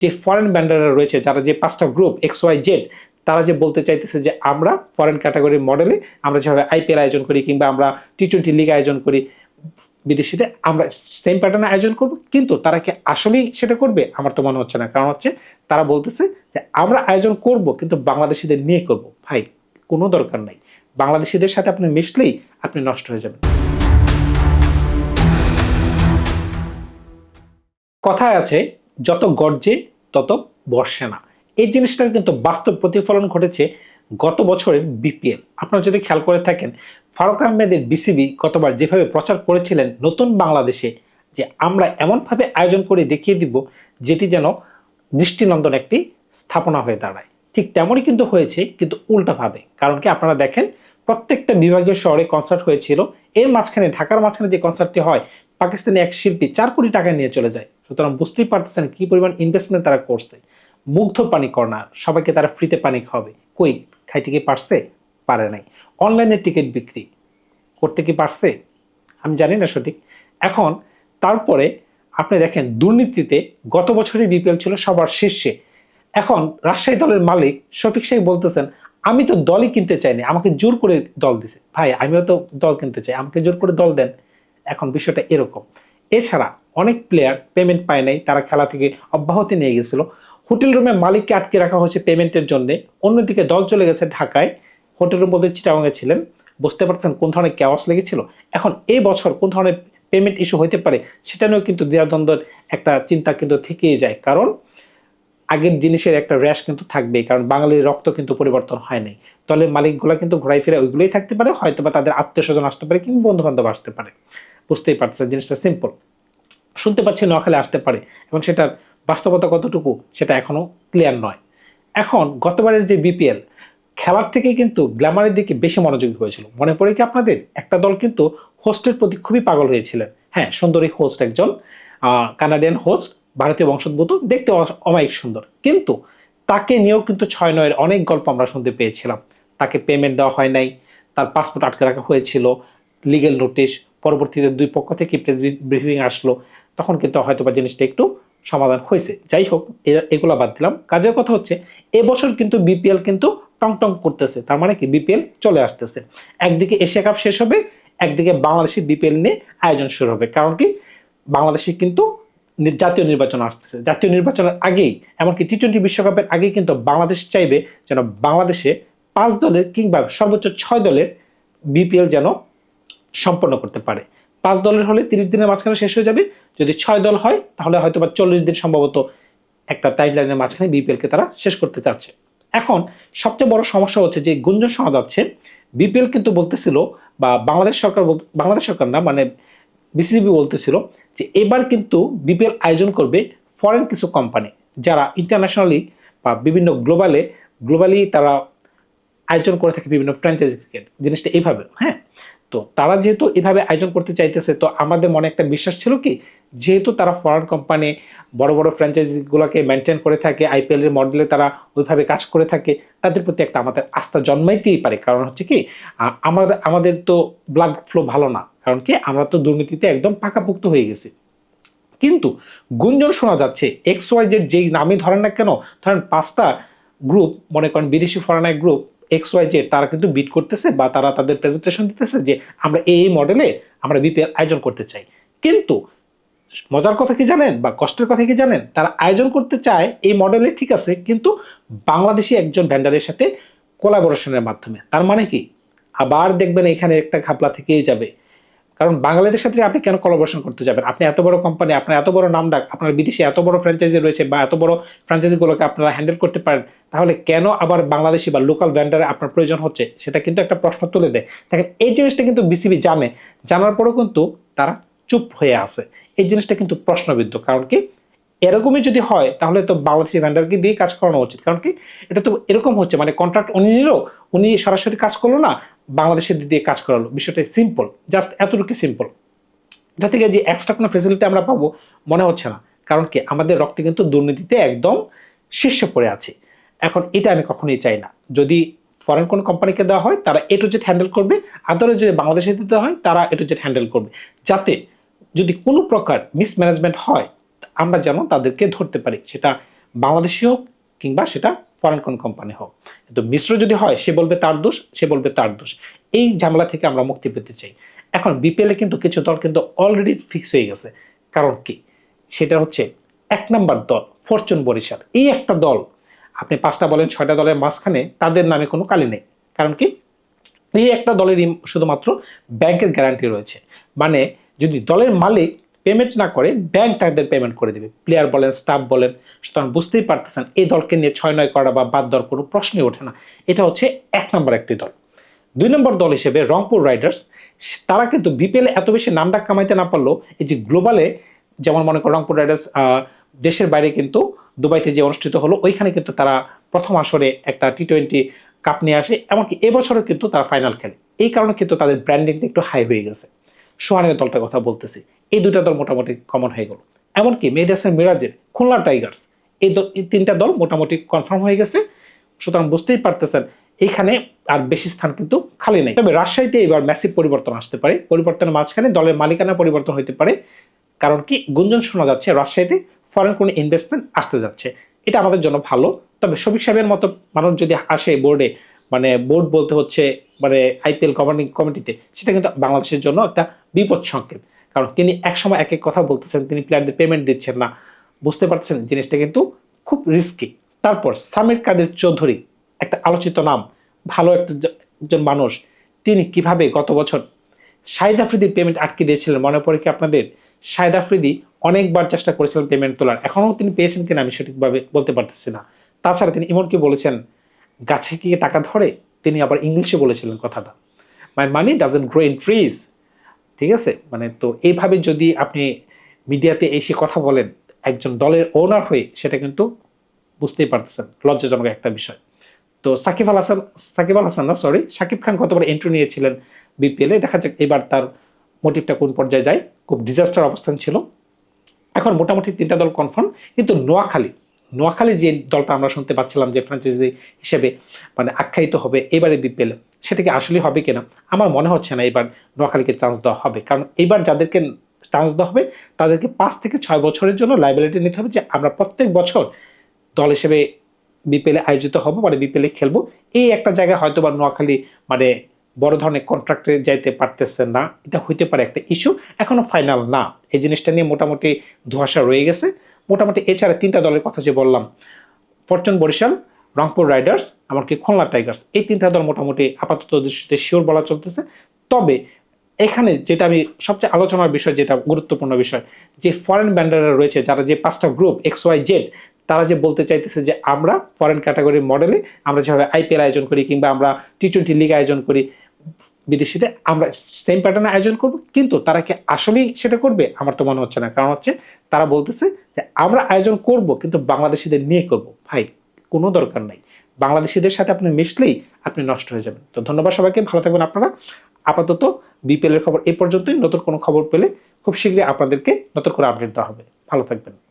যে ফরেন ব্যান্ডাররা রয়েছে, যারা যে পাঁচটা গ্রুপ এক্স ওয়াই জেড তারা যে বলতে চাইতেছে যে আমরা ফরেন ক্যাটাগরির মডেলে আমরা যেভাবে আইপিএল আয়োজন করি কিংবা আমরা টি টোয়েন্টি লিগ আয়োজন করি বিদেশিতে আমরা সেম প্যাটার্নে আয়োজন করব, কিন্তু তারা কি আসলেই সেটা করবে? আমার তো মনে হচ্ছে না। কারণ হচ্ছে তারা বলতেছে যে আমরা আয়োজন করব, কিন্তু বাংলাদেশিদের নিয়ে করব। ভাই, কোনো দরকার নাই। বাংলাদেশিদের সাথে আপনি মিশলেই আপনি নষ্ট হয়ে যাবেন। কথায় আছে, যত গর্জে তত বর্ষে না। এই জিনিসটার কিন্তু বাস্তব প্রতিফলন ঘটেছে গত বছরের বিপিএল আপনারা যদি খেয়াল করে থাকেন, ফারুক আহমেদের বিসিবি গতবার যেভাবে প্রচার করেছিলেন নতুন বাংলাদেশে, যে আমরা এমনভাবে আয়োজন করে দেখিয়ে দিব, যেটি যেন দৃষ্টিনন্দন একটি স্থাপনা হয়ে দাঁড়ায়। ঠিক তেমনই কিন্তু হয়েছে, কিন্তু উল্টাভাবে। কারণ কি আপনারা দেখেন, প্রত্যেকটা বিভাগীয় শহরে কনসার্ট হয়েছিল। এর মাঝখানে, ঢাকার মাঝখানে যে কনসার্টটি হয় পাকিস্তানি এক শিল্পী চার কোটি টাকা নিয়ে চলে যায়। সুতরাং বুঝতেই পারতেছেন কি পরিমাণ ইনভেস্টমেন্ট তারা করছে। মুগ্ধ পানি কর্নার, সবাইকে তারা ফ্রিতে পানি খাওয়াবে। কই, খাইতে কি পারছে? পারে নাই। অনলাইনে টিকিট বিক্রি, করতে কি পারছে? আমি জানি না সঠিক। এখন তারপরে আপনি দেখেন, দুর্নীতিতে গত বছরই বিপিএল ছিল সবার শীর্ষে। এখন রাজশাহী দলের মালিক শফিক শেখ বলতেছেন, আমি তো দলই কিনতে চাইনি, আমাকে জোর করে দল দিছে। ভাই, আমিও তো দল কিনতে চাই, আমাকে জোর করে দল দেন। এখন বিষয়টা এরকম। এছাড়া অনেক প্লেয়ার পেমেন্ট পায় নাই, তারা খেলা থেকে অব্যাহতি নিয়ে গেছিল। হোটেল রুমে মালিককে আটকে রাখা হয়েছে পেমেন্টের জন্যে। অন্যদিকে দল চলে গেছে ঢাকায়। হোটেল রুম বলতে চিটাগাঙে ছিলেন। বুঝতে পারছেন কোন ধরনের ক্যাওয়াস লেগেছিল? এখন এই বছর কোন ধরনের পেমেন্ট ইস্যু হইতে পারে, সেটা নিয়েও কিন্তু দ্বিধাদ্বন্দ্বের একটা চিন্তা কিন্তু থেকেই যায়। কারণ আগের জিনিসের একটা র্যাশ কিন্তু থাকবেই, কারণ বাঙালির রক্ত কিন্তু পরিবর্তন হয় নাই দলের মালিকগুলো কিন্তু ঘোরাই ফিরে ওইগুলোই থাকতে পারে হয়তো বা তাদের আত্মীয় স্বজন আসতে পারে কিংবা বন্ধু বান্ধব আসতে পারে। বুঝতেই পারছেন জিনিসটা সিম্পল শুনতে পাচ্ছি নোয়াখালী আসতে পারে এবং সেটার বাস্তবতা কতটুকু সেটা এখনও ক্লিয়ার নয়। এখন গতবারের যে বিপিএল খেলার থেকে কিন্তু গ্ল্যামারের দিকে বেশি মনোযোগী হয়েছিল। মনে পড়ে কি আপনাদের? একটা দল কিন্তু হোস্টের প্রতি খুবই পাগল হয়েছিলেন। হ্যাঁ সুন্দরী হোস্ট একজন কানাডিয়ান হোস্ট ভারতীয় বংশোদ্ভূত দেখতে অমায়িক সুন্দর। কিন্তু তাকে নিয়েও কিন্তু ছয় নয়ের অনেক গল্প আমরা শুনতে পেয়েছিলাম। তাকে পেমেন্ট দেওয়া হয় নাই, তার পাসপোর্ট আটকে রাখা হয়েছিল লিগেল নোটিশ পরবর্তীতে দুই পক্ষ থেকে প্রেস ব্রিফিং আসলো। তখন কিন্তু হয়তো বা জিনিসটা একটু সমাধান হয়েছে। যাই হোক এগুলো বাদ দিলাম। কাজের কথা হচ্ছে, এবছর কিন্তু বিপিএল কিন্তু টং টং করতেছে। তার মানে কি? বিপিএল চলে আসতেছে। একদিকে এশিয়া কাপ শেষ হবে, একদিকে বাংলাদেশি বিপিএল নিয়ে আয়োজন শুরু হবে। কারণ কি? বাংলাদেশে কিন্তু জাতীয় নির্বাচন আসতেছে। জাতীয় নির্বাচনের আগেই, এমনকি টি টোয়েন্টি বিশ্বকাপের আগেই কিন্তু বাংলাদেশ চাইবে যেন বাংলাদেশে পাঁচ দলের কিংবা সর্বোচ্চ ছয় দলের বিপিএল যেন সম্পন্ন করতে পারে। পাঁচ দলের হলে তিরিশ দিনের মাঝখানে শেষ হয়ে যাবে। যদি ছয় দল হয়, তাহলে হয়তো বা চল্লিশ দিন সম্ভবত একটা টাইম লাইনের মাঝখানে বিপিএলকে তারা শেষ করতে চাচ্ছে। এখন সবচেয়ে বড় সমস্যা হচ্ছে যে গুঞ্জন শোনা যাচ্ছে বিপিএল কিন্তু বলতেছিল বা বাংলাদেশ সরকার বল- বাংলাদেশ সরকার না মানে বিসিবি বলতেছিল যে এবার কিন্তু বিপিএল আয়োজন করবে ফরেন কিছু কোম্পানি যারা ইন্টারন্যাশনালি বা বিভিন্ন গ্লোবালে গ্লোবালি তারা আয়োজন করে থাকে বিভিন্ন ফ্র্যাঞ্চাইজি ক্রিকেট জিনিসটা এইভাবে হ্যাঁ? তো তারা যেহেতু এভাবে আয়োজন করতে চাইতেছে, তো আমাদের মনে একটা বিশ্বাস ছিল কি? যেহেতু তারা ফরেন কোম্পানি বড় বড় ফ্র্যাঞ্চাইজিগুলোকে মেনটেন করে থাকে আইপিএল এর মডেলে তারা ওইভাবে কাজ করে থাকে, তাদের প্রতি একটা আমাদের আস্থা জন্মাইতেই পারে। কারণ হচ্ছে কি আমাদের আমাদের তো ব্লাড ফ্লো ভালো না। কারণ কি? আমরা তো দুর্নীতিতে একদম পাকাপুক্ত হয়ে গেছি। কিন্তু গুঞ্জন শোনা যাচ্ছে এক্স ওয়াই জেড যেই নামই ধরেন না কেন, ধরেন পাঁচটা গ্রুপ মনে করেন বিদেশি foreigner group X Y Z তারা কিন্তু বিট করতেছে বা তারা তাদের প্রেজেন্টেশন দিতেছে যে আমরা এই মডেলে আমরা বিপিএল আয়োজন করতে চাই। কিন্তু মজার কথা কি জানেন বা কষ্টের কথা কি জানেন? তারা আয়োজন করতে চায়, এই মডেলে ঠিক আছে, কিন্তু বাংলাদেশি একজন ভ্যান্ডারের সাথে কোলাবোরেশনের মাধ্যমে। তার মানে কি? আবার দেখবেন এখানে একটা ঘাপলা থেকেই যাবে। কারণ বাংলাদেশের সাথে আপনি কেন কলাবোরেশন করতে যাবেন? আপনি এত বড় কোম্পানি আপনার এত বড় নাম ডাক, আপনার বিদেশে এত বড় ফ্র্যাঞ্চাইজি রয়েছে বা এত বড় ফ্র্যাঞ্চাইজিগুলোকে আপনারা হ্যান্ডেল করতে পারেন, তাহলে কেন আবার বাংলাদেশি বা লোকাল ভ্যান্ডারে আপনার প্রয়োজন হচ্ছে? সেটা কিন্তু একটা প্রশ্ন তুলে দেয়। দেখেন, এই জিনিসটা কিন্তু বিসিবি জানে। জানার পরেও কিন্তু তারা চুপ হয়ে আছে। এই জিনিসটা কিন্তু প্রশ্নবিদ্ধ। কারণ কি? এরকমই যদি হয়, তাহলে তো বাংলাদেশি ভ্যান্ডারকে দিয়ে কাজ করানো উচিত। কারণ কি? এটা তো এরকম হচ্ছে মানে কন্ট্রাক্ট উনি নিল উনি সরাসরি কাজ করল না, বাংলাদেশের দিয়ে কাজ করালো। বিষয়টা সিম্পল জাস্ট এতটুকু সিম্পল এটা থেকে যে এক্সট্রা কোনো ফেসিলিটি আমরা পাবো, মনে হচ্ছে না। কারণ কি? আমাদের রক্তে কিন্তু দুর্নীতিতে একদম শীর্ষে পড়ে আছে। এখন এটা আমি কখনোই চাই না। যদি ফরেন কোনো কোম্পানিকে দেওয়া হয়, তারা এ টু জেড হ্যান্ডেল করবে আদারে যদি বাংলাদেশে দিতে হয়, তারা এ টু জেড হ্যান্ডেল করবে। যাতে যদি কোনো প্রকার মিসম্যানেজমেন্ট হয় আমরা যেন তাদেরকে ধরতে পারি। সেটা বাংলাদেশি হোক কিংবা সেটা ফরেন কোন কোম্পানি হোক। কিন্তু মিশ্র যদি হয়, সে বলবে তার দোষ, সে বলবে তার দোষ। এই ঝামেলা থেকে আমরা মুক্তি পেতে চাই। এখন বিপিএলে কিন্তু কিছু দল কিন্তু অলরেডি ফিক্স হয়ে গেছে। কারণ কি? সেটা হচ্ছে এক নাম্বার দল ফরচুন বরিশাল। এই একটা দল, আপনি পাঁচটা বলেন, ছয়টা দলের মাঝখানে তাদের নামে কোনো কালি নেই। কারণ কি? এই একটা দলেরই শুধুমাত্র ব্যাংকের গ্যারান্টি রয়েছে। মানে যদি দলের মালিক পেমেন্ট না করে ব্যাংক তাদের পেমেন্ট করে দেবে। প্লেয়ার বলেন স্টাফ বলেন, সুতরাং বুঝতেই পারতেছেন এই দলকে নিয়ে ছয় নয় করা বা বাদ দেওয়ার কোনো প্রশ্নই ওঠে না। এটা হচ্ছে এক নম্বর একটি দল। দুই নম্বর দল হিসেবে রংপুর রাইডার্স, তারা কিন্তু বিপিএল এত বেশি নামডাক কামাইতে না পারলেও এই যে গ্লোবালে যেমন মনে করো রংপুর রাইডার্স দেশের বাইরে কিন্তু দুবাইতে যে অনুষ্ঠিত হলো, ওইখানে কিন্তু তারা প্রথম আসরে একটা টি টোয়েন্টি কাপ নিয়ে আসে। এমনকি এবছরও কিন্তু তারা ফাইনাল খেলে। এই কারণে কিন্তু তাদের ব্র্যান্ডিংটা একটু হাই হয়ে গেছে। সোহানের দলটার কথা বলতেছি। এই দুটা দল মোটামুটি কমন হয়ে গেল। এমনকি মেহেদাসের মিরাজের খুলনা টাইগার্স এই তিনটা দল মোটামুটি কনফার্ম হয়ে গেছে। সুতরাং বুঝতেই পারতেছেন, এইখানে আর বেশি স্থান কিন্তু খালি নেই। তবে রাজশাহীতে এবার ম্যাসিভ পরিবর্তন আসতে পারে। পরিবর্তনের মাঝখানে দলের মালিকানা পরিবর্তন হতে পারে। কারণ কি? গুঞ্জন শোনা যাচ্ছে রাজশাহীতে ফরেন কোনো ইনভেস্টমেন্ট আসতে যাচ্ছে। এটা আমাদের জন্য ভালো। তবে শফিক সাহেবের মতো মানুষ যদি আসে বোর্ডে মানে বোর্ড বলতে হচ্ছে মানে আইপিএল গভর্নিং কমিটিতে সেটা কিন্তু বাংলাদেশের জন্য একটা বিপদ সংকেত কারণ তিনি একসময় এক এক কথা বলতেছেন, তিনি প্লেয়ারদের পেমেন্ট দিচ্ছেন না। বুঝতে পারছেন জিনিসটা কিন্তু খুব রিস্কি তারপর সামির কাদের চৌধুরী, একটা আলোচিত নাম, ভালো একটা একজন মানুষ, তিনি কীভাবে গত বছর শাহিদ আফ্রিদির পেমেন্ট আটকে দিয়েছিলেন মনে পড়ে কি আপনাদের? শাহিদ আফ্রিদি অনেকবার চেষ্টা করেছিলেন পেমেন্ট তোলার এখনও তিনি পেয়েছেন কিনা আমি সঠিকভাবে বলতে পারতেছি না। তাছাড়া তিনি এমনকি বলেছেন, গাছে কি টাকা ধরে? তিনি আবার ইংলিশে বলেছিলেন কথাটা। My money doesn't grow in trees ঠিক আছে? মানে তো এইভাবে যদি আপনি মিডিয়াতে এসে কথা বলেন, একজন দলের ওনার হয়ে সেটা কিন্তু বুঝতেই পারতেছেন। লজ্জাজনক একটা বিষয়। তো সাকিব আল হাসান, সাকিব আল হাসান না সরি সাকিব খান কতবার এন্ট্রি নিয়েছিলেন বিপিএলে দেখা যাক এবার তার মোটিভটা কোন পর্যায়ে যায়। খুব ডিজাস্টার অবস্থান ছিল। এখন মোটামুটি তিনটা দল কনফার্ম কিন্তু নোয়াখালী নোয়াখালী যে দলটা আমরা শুনতে পাচ্ছিলাম যে ফ্র্যাঞ্চাইজি হিসেবে মানে আখ্যায়িত হবে এবারে বিপিএল সেটা কি আসলে হবে কিনা? আমার মনে হচ্ছে না এবার নোয়াখালীকে চান্স দেওয়া হবে। কারণ এবার যাদেরকে চান্স দেওয়া হবে, তাদেরকে পাঁচ থেকে ছয় বছরের জন্য লাইবিলিটি নিতে হবে যে আমরা প্রত্যেক বছর দল হিসেবে বিপিএলে আয়োজিত হব মানে বিপিএলে খেলব। এই একটা জায়গায় হয়তো বা নোয়াখালী মানে বড় ধরনের কন্ট্রাক্টে যাইতে পারতেছে না। এটা হইতে পারে একটা ইস্যু এখনও ফাইনাল না। এই জিনিসটা নিয়ে মোটামুটি ধোঁয়াশা রয়ে গেছে। মোটামুটি এছাড়া তিনটা দলের কথা যে বললাম, ফরচুন বরিশাল রংপুর রাইডার্স এমনকি খুলনা টাইগার্স, এই তিনটা দল মোটামুটি আপাতত দৃষ্টিতে শিওর বলা চলতেছে। তবে এখানে যেটা আমি সবচেয়ে আলোচনার বিষয়, যেটা গুরুত্বপূর্ণ বিষয়, যে ফরেন ব্যান্ডাররা রয়েছে, যারা যে পাঁচটা গ্রুপ এক্স ওয়াই জেড তারা যে বলতে চাইতেছে যে আমরা ফরেন ক্যাটাগরির মডেলে আমরা যেভাবে আইপিএল আয়োজন করি কিংবা আমরা টি টোয়েন্টি লিগ আয়োজন করি বিদেশিতে আমরা সেম প্যাটার্নে আয়োজন করব, কিন্তু তারা কি আসলেই সেটা করবে? আমার তো মনে হচ্ছে না। কারণ হচ্ছে তারা বলতেছে যে আমরা আয়োজন করব, কিন্তু বাংলাদেশিদের নিয়ে করব। ভাই কোনো দরকার নাই। বাংলাদেশিদের সাথে আপনি মিশলেই আপনি নষ্ট হয়ে যাবেন। তো ধন্যবাদ সবাইকে, ভালো থাকবেন আপনারা। আপাতত বিপিএল এর খবর এ পর্যন্তই। নতুন কোনো খবর পেলে খুব শীঘ্রই আপনাদেরকে নতুন করে আপডেট দেওয়া হবে। ভালো থাকবেন।